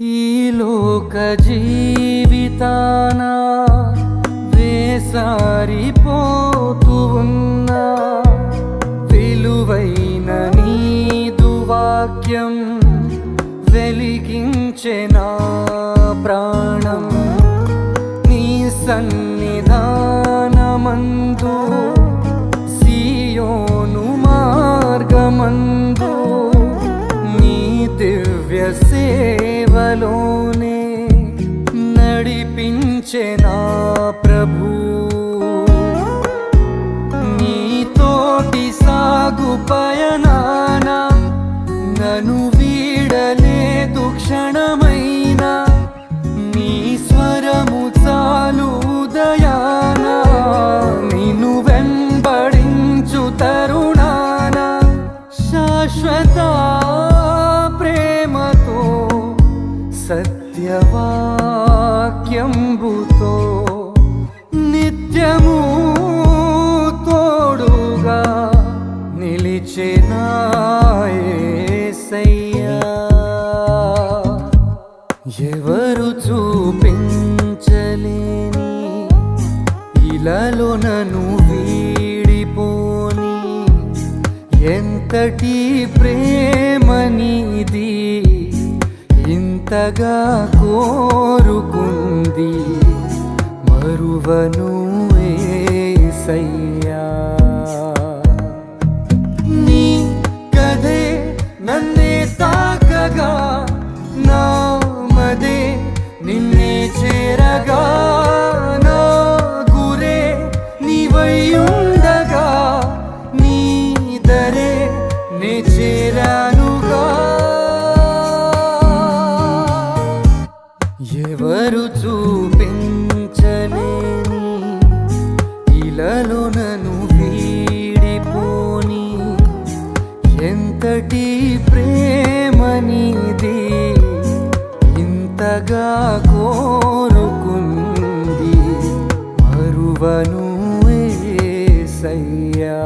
ఈ లోక జీవితాన వేసారిపోతూ ఉన్నా విలువైన నీదు వాక్యం వెలిగించే నా ప్రాణం. నీ సన్న సేవలోనే నడిపించే నా ప్రభు. నీతోటి సాగు పయనాన నను వీడలేదు క్షణమైనా. నీ స్వరము చాలు ఉదయాన. నిన్ను వెంబడించు తరుణాన. శాశ్వత సత్యవాక్యంబుతో నిత్యము తోడుగా నిలిచెనాయసయ్యా ఎవరు చూపించలేని ఇలాలో నన్ను వీడిపోని ఎంతటి ప్రేమ నీది? ఎంతగా కోరుకుంది? మరువను ఏ సై ఎవరు చూపించలేని ఇలాలో నన్ను వీడిపోని. ఎంతటి ప్రేమ నీది ఇంతగా కోరుకుంది. మరువను ఏసయ్యా